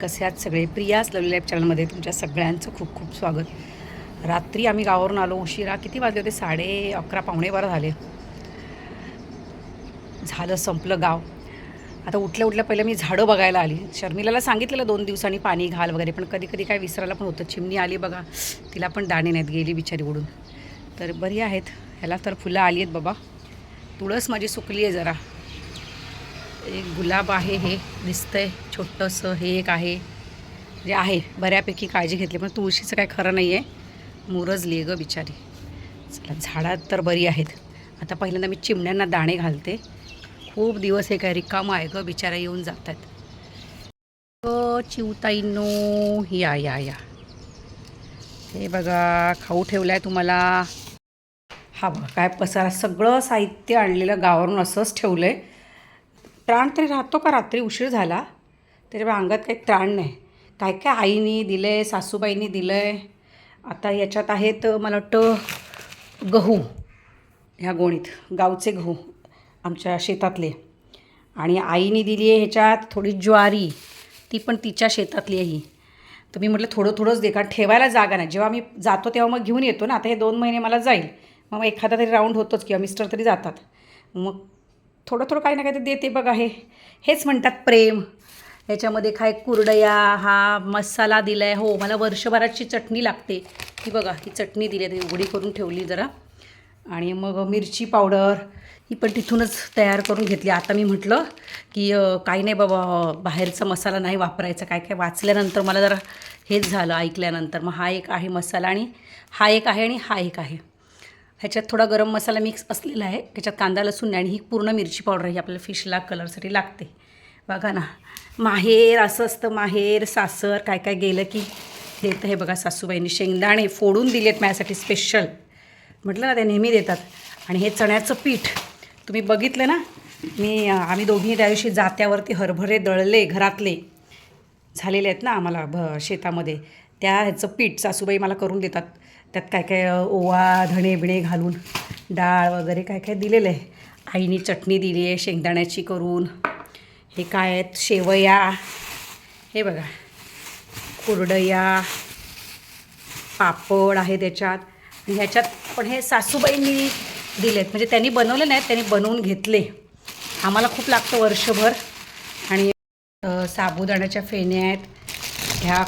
कसे आहात सगळे प्रियास लवली लाईफ चॅनलमध्ये तुमच्या सगळ्यांचं खूप खूप स्वागत. रात्री आम्ही गावावरून आलो. उशिरा किती वाजले होते? साडे अकरा पावणे बारा झाले. झालं संपलं गाव. आता उठल्या उठल्या पहिलं मी झाडं बघायला आली. शर्मिलाला सांगितलेलं दोन दिवसांनी पाणी घाल वगैरे पण कधी कधी काय विसरायला पण होतं. चिमणी आली बघा. तिला पण दाणे नाहीत. गेली बिचारी उडून तर बरी आहेत. ह्याला तर फुलं आली आहेत बाबा. तुळस माझी सुकली आहे जरा. एक गुलाब आहे हे दिसतंय छोटंसं हे एक आहे. जे आहे बऱ्यापैकी काळजी घेतली पण तुळशीचं काय खरं नाही आहे मुरजली आहे गं बिचारी. चला झाडात तर बरी आहेत. आता पहिल्यांदा मी चिमण्यांना दाणे घालते. खूप दिवस हे काय रिकामं आहे गं बिचारा येऊन जात आहेत ग चिवताईनो या या या. हे बघा खाऊ ठेवलं आहे तुम्हाला. हा बघा काय पसारा सगळं साहित्य आणलेलं गावावरून असंच ठेवलं आहे त्राण तरी राहतो का? रात्री उशीर झाला. त्याच्यामुळे अंगात काही त्राण नाही. काय काय आईनी दिलं आहे सासूबाईंनी दिलं आहे आता याच्यात आहेत मला वाटतं गहू. ह्या गोणीत गावचे गहू आमच्या शेतातले. आणि आईने दिली आहे ह्याच्यात थोडी ज्वारी. ती पण तिच्या शेतातली आहे ही. तर मी म्हटलं थोडं थोडंच दे कारण ठेवायला जागा नाही. जेव्हा मी जातो तेव्हा मग घेऊन येतो ना. आता हे दोन महिने मला जाईल. मग एखादा तरी राऊंड होतोच किंवा मिस्टर तरी जातात. मग थोडं थोडं काही ना काही ते देते बघा हे. हेच म्हणतात प्रेम. ह्याच्यामध्ये काय कुरडया हा मसाला दिला आहे हो मला वर्षभराची चटणी लागते. ही बघा ही चटणी दिली आहे. उघडी करून ठेवली जरा. आणि मग मिरची पावडर ही पण तिथूनच तयार करून घेतली. आता मी म्हटलं की काही नाही बाबा बाहेरचा मसाला नाही वापरायचा. काय काय वाचल्यानंतर मला जरा हेच झालं ऐकल्यानंतर. मग हा एक आहे मसाला आणि हा एक आहे आणि हा एक आहे. ह्याच्यात थोडा गरम मसाला मिक्स असलेला आहे. ह्याच्यात कांदा लसूण आणि ही पूर्ण मिरची पावडर ही आपल्याला फिशला कलरसाठी लागते. बघा ना. माहेर असं असतं माहेर सासर काय काय गेलं की देतं हे बघा सासूबाईंनी शेंगदाणे फोडून दिलेत माझ्यासाठी स्पेशल म्हटलं ना ते नेहमी देतात. आणि हे चण्याचं पीठ तुम्ही बघितलं ना? मी आम्ही दोघी त्या दिवशी जात्यावरती हरभरे दळले घरातले. झालेले आहेत ना आम्हाला भ शेतामध्ये. त्या ह्याचं पीठ सासूबाई मला करून देतात. त्यात काय काय ओवा धणे बिणे घालून डाळ वगैरे काय काय दिलेलं आहे. आईनी चटणी दिली आहे शेंगदाण्याची करून. हे काय आहेत? शेवया. हे बघा. कुरडया. पापड आहे त्याच्यात. आणि ह्याच्यात पण हे सासूबाईंनी दिलेत. म्हणजे त्यांनी बनवले नाहीत त्यांनी बनवून घेतले. आम्हाला खूप लागतं वर्षभर. आणि साबुदाण्याच्या फेण्या आहेत. ह्या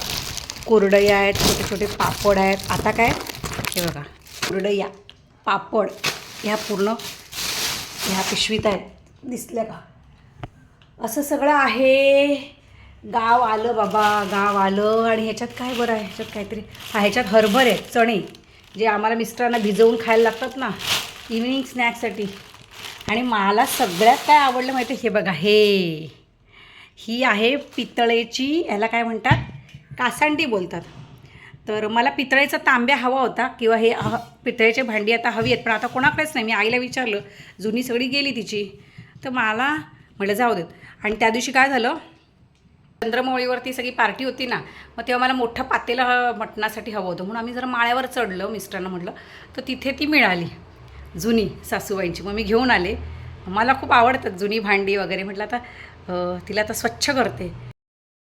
कुरडया आहेत छोटे छोटे पापड आहेत. आता काय? हे बघा कुरडया पापड ह्या पूर्ण ह्या पिशवीत आहेत. दिसल्या का? असं सगळं आहे. गाव आलं बाबा गाव आलं. आणि ह्याच्यात काय बरं आहे? ह्याच्यात काहीतरी हा ह्याच्यात हरभर आहे चणे जे आम्हाला मिस्टरांना भिजवून खायला लागतात ना इव्हिनिंग स्नॅक्ससाठी आणि मला सगळ्यात काय आवडलं माहिती आहे? हे बघा हे. ही आहे पितळेची याला काय म्हणतात? कासांडी बोलतात. तर मला पितळेचा तांब्या हवा होता किंवा हे ह भांडी आता हवी आहेत पण आता कोणाकडेच नाही. मी आईला विचारलं जुनी सगळी गेली तिची. तर मला म्हटलं जाऊ देत. आणि त्या दिवशी काय झालं चंद्रमौळीवरती सगळी पार्टी होती ना मग तेव्हा मला मोठं पातेलं मटणासाठी हवं होतं. म्हणून आम्ही जरा माळ्यावर चढलं मिस्टरांना म्हटलं. तर तिथे ती मिळाली जुनी सासूबाईंची. मग मी घेऊन आले. मला खूप आवडतात जुनी भांडी वगैरे. म्हटलं आता तिला आता स्वच्छ करते.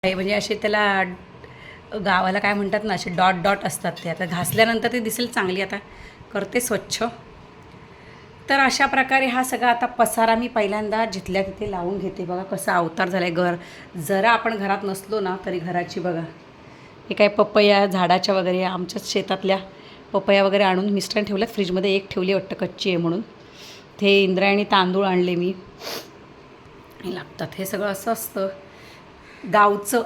म्हणजे असे त्याला गावाला काय म्हणतात ना असे डॉट डॉट असतात ते. आता घासल्यानंतर ते दिसेल चांगली. आता करते स्वच्छ. तर अशा प्रकारे हा सगळा आता पसारा मी पहिल्यांदा जिथल्या तिथे लावून घेते. बघा कसा अवतार झाला आहे घर. जरा आपण घरात नसलो ना तरी घराची बघा. हे काय पपया झाडाच्या वगैरे आमच्याच शेतातल्या पपया वगैरे आणून मिस्टरांनी ठेवल्यात. फ्रीजमध्ये एक ठेवली वाटतं कच्ची आहे म्हणून. ते इंद्रायणी तांदूळ आणले मी. लागतात. हे सगळं असं असतं. गावचं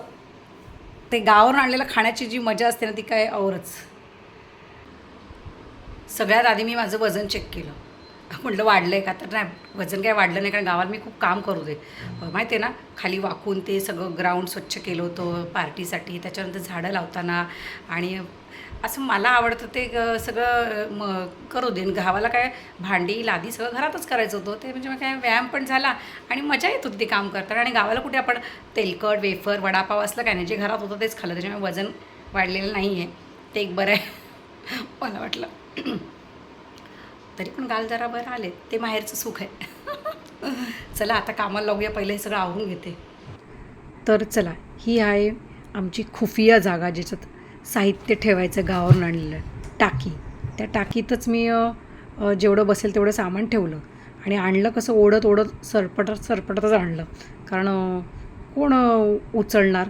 ते गावावरून आणलेलं खाण्याची जी मजा असते ना ती काय औरच. सगळ्यात आधी मी माझं वजन चेक केलं. म्हटलं वाढलं आहे का? तर नाही वजन काय वाढलं नाही कारण गावाला मी खूप काम करू दे. माहिती आहे ना खाली वाकून ते सगळं ग्राउंड स्वच्छ केलं होतं पार्टीसाठी. त्याच्यानंतर झाडं लावताना आणि असं मला आवडतं ते ग- सगळं म करू देन गावाला काय भांडी लादी सगळं घरातच करायचं होतं. ते म्हणजे मग काय व्यायाम पण झाला आणि मजा येत होती ते काम करताना. आणि गावाला कुठे आपण तेलकट वेफर वडापाव असलं काय नाही जे घरात होतं तेच खाल्लं. त्याच्यामुळे वजन वाढलेलं नाही आहे ते एक बरं आहे मला वाटलं. तरी पण गाल जरा बरं आले. ते माहेरचं सुख आहे. चला आता कामाला लावूया पहिले हे सगळं आवरून घेते. तर चला ही आहे आमची खुफिया जागा ज्याच्यात साहित्य ठेवायचं गावावरून आणलेलं. टाकी. त्या टाकीतच मी जेवढं बसेल तेवढं सामान ठेवलं. आणि आणलं कसं ओढत ओढत सरपटत सरपटतच आणलं. कारण कोण उचलणार?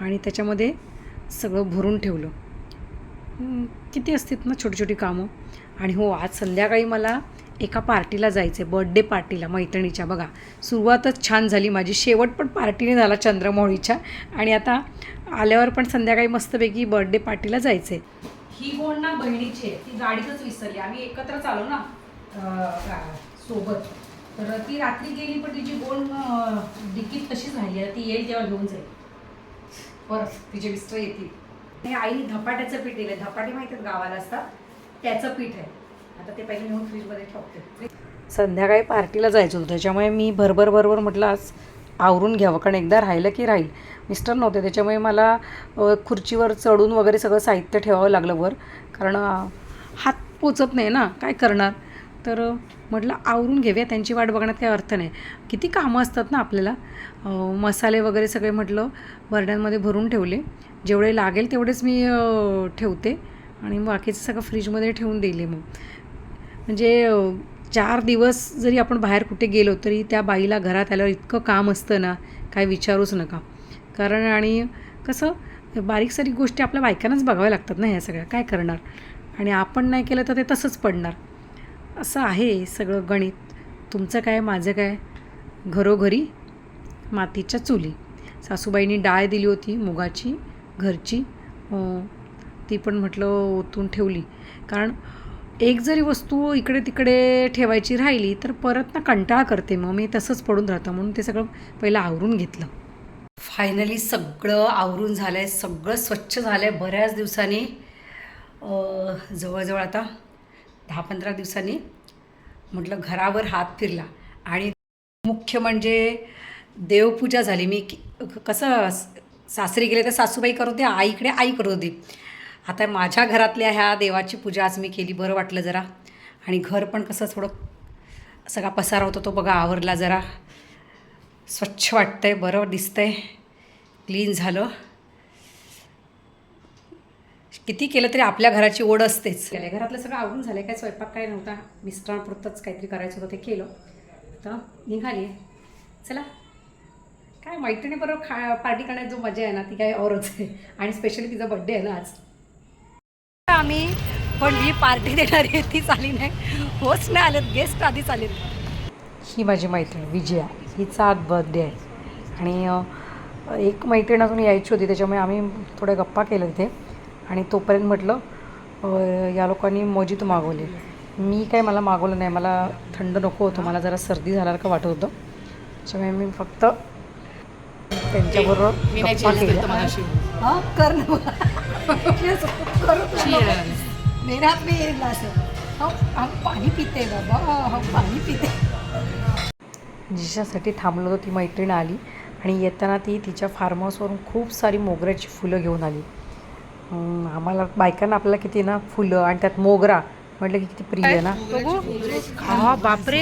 आणि त्याच्यामध्ये सगळं भरून ठेवलं. किती असतात ना छोटी छोटी कामं? आणि हो आज संध्याकाळी मला एका पार्टीला जायचं आहे बर्थडे पार्टीला मैत्रिणीच्या. बघा सुरुवातच छान झाली माझी शेवट पण पार्टीने झाला चंद्रमौळीच्या. आणि आता आल्यावर पण संध्याकाळी मस्तपैकी बर्थडे पार्टीला जायचं ही गोण ना बहिणीची आहे ती गाडीतच विसरली. आम्ही एकत्रच आलो ना सोबत. तर ती रात्री गेली पण तिची गोण अं, डिकीत राहिली आता ती येईल तेव्हा घेऊन जाईल. परत तिचे मिस्टर येतील. आणि आई धपाट्याचं पीठ दिलं धपाटे माहिती आहेत गावाला असतात? त्याचं पीठ आहे. आता ते पहिले नेऊन फ्रीजमध्ये ठेवते. संध्याकाळी पार्टीला जायचं होतं. त्याच्यामुळे मी भरभर भरभर म्हटलं आज आवरून घ्यावं. कारण एकदा राहिलं की राहील. मिस्टर नव्हते. त्याच्यामुळे मला खुर्चीवर चढून वगैरे सगळं साहित्य ठेवावं लागलं वर. कारण हात पोचत नाही ना. काय करणार? तर म्हटलं आवरून घेऊया. त्यांची वाट बघण्यात काही अर्थ नाही. किती कामं असतात ना आपल्याला. मसाले वगैरे सगळे म्हटलं बरड्यांमध्ये भरून ठेवले. जेवढे लागेल तेवढेच मी ठेवते. आणि बाकीचं सगळं फ्रीजमध्ये ठेवून दिले मग. म्हणजे चार दिवस जरी आपण बाहेर कुठे गेलो तरी त्या बाईला घरात आल्यावर इतकं काम असतं ना काय विचारूच नका. कारण आणि कसं बारीक सारीक गोष्टी आपल्या बायकांनाच बघाव्या लागतात ना ह्या सगळ्या काय करणार? आणि आपण नाही केलं तर ते तसंच पडणार. असं आहे सगळं गणित. तुमचं काय माझं काय? घरोघरी मातीच्या चुली. सासूबाईंनी डाळ दिली होती मुगाची घरची. ती पण म्हटलं ओतून ठेवली. कारण एक जरी वस्तू इकडे तिकडे ठेवायची राहिली तर परत ना कंटाळा करते. मग मी तसंच पडून राहतं. म्हणून ते सगळं पहिलं आवरून घेतलं. फायनली सगळं आवरून झालं आहे सगळं स्वच्छ झालं आहे बऱ्याच दिवसांनी. जवळजवळ आता दहा पंधरा दिवसांनी म्हटलं घरावर हात फिरला. आणि मुख्य म्हणजे देवपूजा झाली. मी कसं सासरी गेले तर सासूबाई करत होते आईकडे आई करत होती. आता माझ्या घरातल्या ह्या देवाची पूजा आज मी केली बरं वाटलं जरा. आणि घर पण कसं थोडं सगळा पसारा होतो तो बघा आवरला जरा. स्वच्छ वाटतंय बरं दिसतंय. क्लीन झालं. किती केलं तरी आपल्या घराची ओढ असतेच. घरातलं सगळं आवडून झालं काय स्वयंपाक काय नव्हता. मिस्टरांपुरतंच काहीतरी करायचं होतं ते केलं. तर निघाली चला. काय मैत्रिणीबरोबर खा पार्टी करण्यात जो मजा आहे ना ती काय औरच आहे. आणि स्पेशली तिचा बड्डे आहे ना आज. आम्ही पण ही पार्टी देणारी आहे तीच आली नाही. होच नाही आलेत गेस्ट आधीच आलेत. ही माझी मैत्रीण विजया. हिचा आज बर्थडे आहे. आणि एक मैत्रीण अजून यायची होती त्याच्यामुळे आम्ही थोड्या गप्पा केल्या तिथे. आणि तोपर्यंत म्हटलं या लोकांनी मोजित मागवले. मी काय मला मागवलं नाही मला थंड नको होतं मला जरा सर्दी झाल्यासारखं वाटत होतं. त्याच्यामुळे मी फक्त त्यांच्याबरोबर हां कर ना. करू मेरा है पाणी पिते बाबा. पाणी पिते. जिच्यासाठी थांबलो होतो ती मैत्रीण आली आणि येताना ती तिच्या फार्म हाऊसवरून खूप सारी मोगऱ्याची फुलं घेऊन आली. आम्हाला बायकांना आपल्याला किती ना फुलं आणि त्यात मोगरा म्हटलं की किती प्रिय आहे ना. हा बापरे.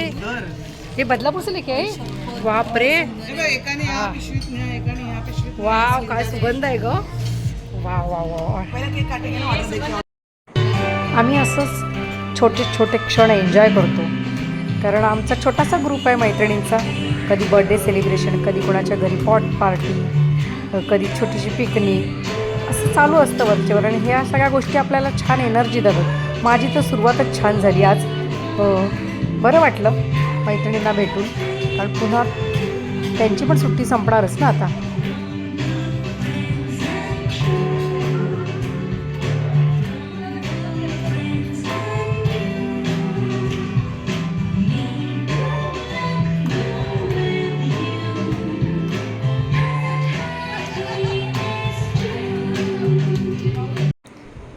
हे बदलापूरचं लेके आहे? बापरे. एकाने या पिशवीत न्या एकाने ह्या पिशवीत वाव काय सुगंध आहे ग. वा वा वा आम्ही असंच छोटे छोटे क्षण एन्जॉय करतो. कारण आमचा छोटासा ग्रुप आहे मैत्रिणींचा. कधी बर्थडे सेलिब्रेशन कधी कोणाच्या घरी पॉट पार्टी कधी छोटीशी पिकनिक असं चालू असतं वरचेवर आणि ह्या सगळ्या गोष्टी आपल्याला छान एनर्जी देतात. माझी तर सुरुवातच छान झाली. आज बरं वाटलं मैत्रिणींना भेटून. कारण पुन्हा त्यांची पण सुट्टी संपणारच ना आता.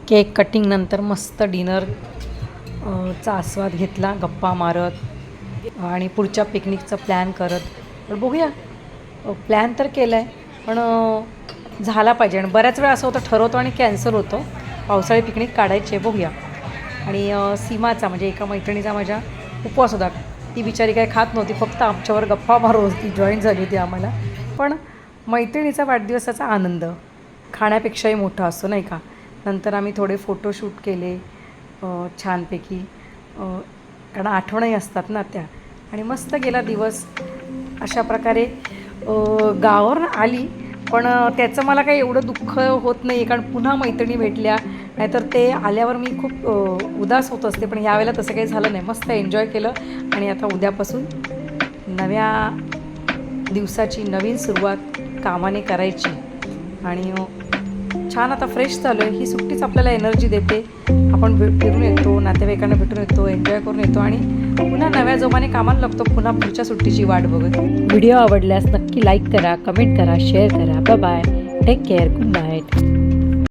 केक कटिंगनंतर मस्त डिनर चा आस्वाद घेतला गप्पा मारत. आणि पुढच्या पिकनिकचा प्लॅन करत. पण बघूया. प्लॅन तर केला आहे पण झाला पाहिजे. आणि बऱ्याच वेळा असं होतं ठरवतो आणि कॅन्सल होतो. पावसाळी पिकनिक काढायचे आहे बघूया. आणि सीमाचा म्हणजे एका मैत्रिणीचा माझ्या उपवास होता. ती बिचारी काही खात नव्हती फक्त आमच्यावर गप्पा मारू होती जॉईन झाली होती आम्हाला. पण मैत्रिणीचा वाढदिवसाचा आनंद खाण्यापेक्षाही मोठा असतो नाही का? नंतर आम्ही थोडे फोटोशूट केले छानपैकी. कारण आठवणही असतात ना त्या. आणि मस्त गेला दिवस. अशा प्रकारे गावावर आली. पण त्याचं मला काही एवढं दुःख होत नाही कारण पुन्हा मैत्रिणी भेटल्या. नाहीतर ते आल्यावर मी खूप उदास होत असते. पण यावेळेला तसं काही झालं नाही. मस्त एन्जॉय केलं. आणि आता उद्यापासून नव्या दिवसाची नवीन सुरुवात कामाने करायची. आणि छान आता फ्रेश चालू आहे. ही सुट्टीच आपल्याला एनर्जी देते. आपण फिरून येतो नातेवाईकांना भेटून येतो एन्जॉय करून येतो आणि पुन्हा नव्या जोमाने कामाला लागतो पुन्हा पुढच्या सुट्टीची वाट बघत. व्हिडिओ आवडल्यास नक्की लाईक करा कमेंट करा शेअर करा. Bye take care good night